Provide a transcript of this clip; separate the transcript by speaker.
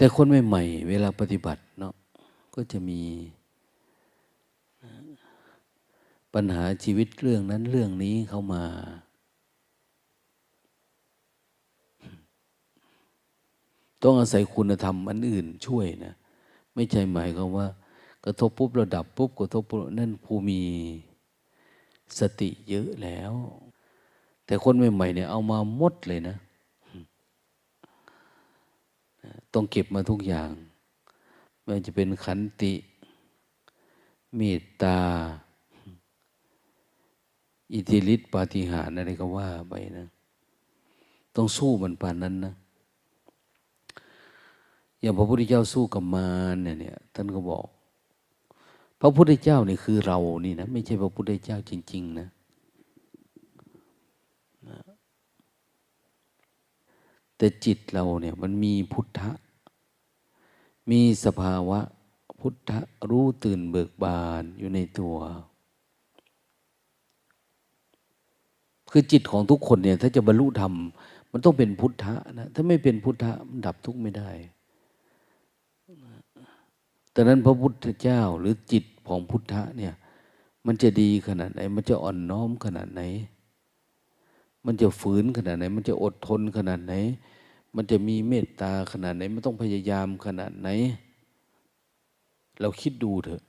Speaker 1: แต่คนใหม่ๆเวลาปฏิบัติเนาะก็จะมีปัญหาชีวิตเรื่องนั้นเรื่องนี้เข้ามา ต้องอาศัยคุณธรรมอันอื่นช่วยนะ ไม่ใช่หมายความว่า กระทบปุ๊บเราดับปุ๊บกระทบปุ๊บนั่นผู้มีสติเยอะแล้ว แต่คนใหม่ๆเนี่ยเอามาหมดเลยนะ ต้องเก็บมาทุกอย่าง ไม่ว่าจะเป็นขันติเมตตา อิทธิฤทธิปาฏิหาริย์อะไรก็ว่าไปนะ ต้องสู้มันป่านนั้นนะ อย่างพระพุทธเจ้าสู้กับมารเนี่ยเนี่ยท่านก็บอก พระพุทธเจ้านี่คือเรานี่นะ ไม่ใช่พระพุทธเจ้าจริง ๆ นะ แต่จิตเราเนี่ยมันมีพุทธะ มีสภาวะพุทธะรู้ตื่นเบิกบานอยู่ในตัว คือจิตของทุกคนเนี่ยถ้าจะบรรลุธรรม มันต้องเป็นพุทธะนะ ถ้าไม่เป็นพุทธะมันดับทุกข์ไม่ได้แต่นั้นพระพุทธเจ้าหรือจิตของพุทธะเนี่ย มันจะดีขนาดไหน มันจะอ่อนน้อมขนาดไหน มันจะฝืนขนาดไหน มันจะอดทนขนาดไหน มันจะมีเมตตาขนาดไหน มันต้องพยายามขนาดไหน เราคิดดูเถอะ